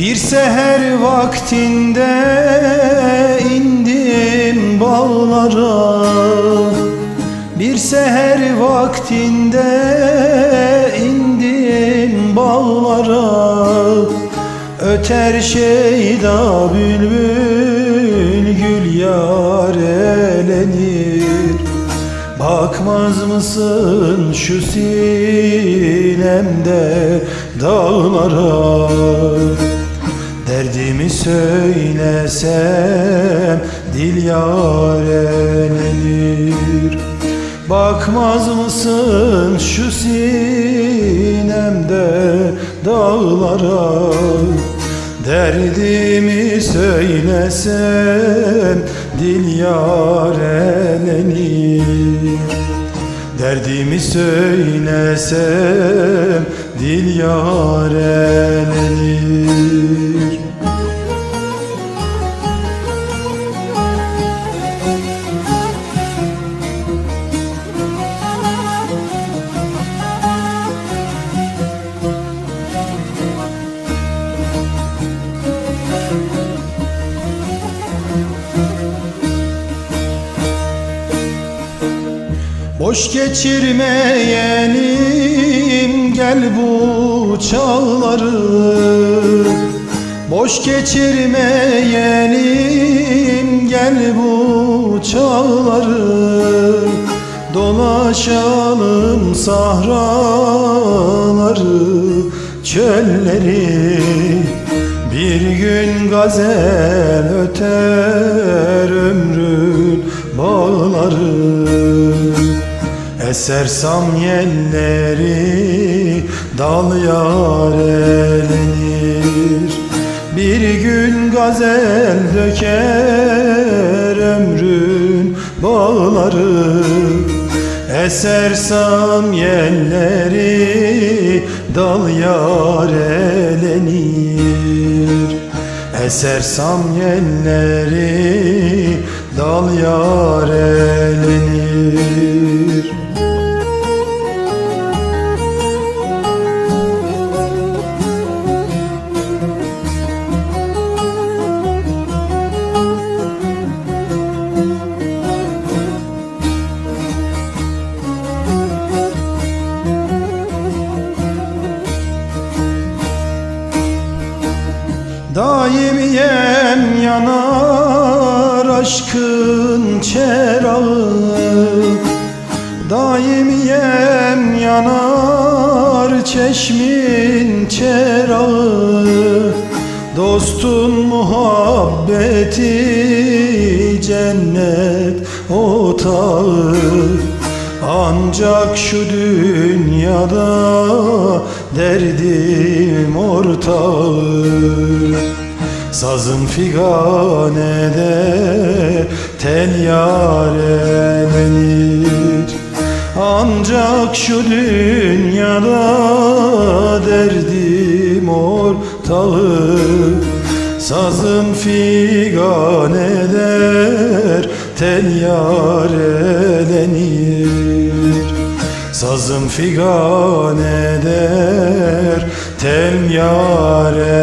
Bir seher vaktinde indim bağlara. Bir seher vaktinde indim bağlara. Öter şeyda bülbül gül yar elenir. Bakmaz mısın şu sinemde dağlara Derdimi söylesem dil yarenenir Bakmaz mısın şu sinemde dağlara? Derdimi söylesem dil yarenenir Derdimi söylesem dil yarenenir Boş geçirmeyelim gel bu çağları. Boş geçirmeyelim gel bu çağları. Dolaşalım sahraları çölleri. Bir gün gazel öter Eser samyelleri dal yarenir Bir gün gazel döker ömrün bağları. Eser samyelleri dal yarenir Eser samyelleri dal yarenir Daimiyem yanar aşkın çerağı Daimiyem yanar çeşmin çerağı Dostun muhabbeti cennet otağı Ancak şu dünyada derdim ortağı Sazım figanede tel yarenir Ancak şu dünyada derdim ortağı Sazım figan eder tel yarenir Sazım figan eder tel yarenir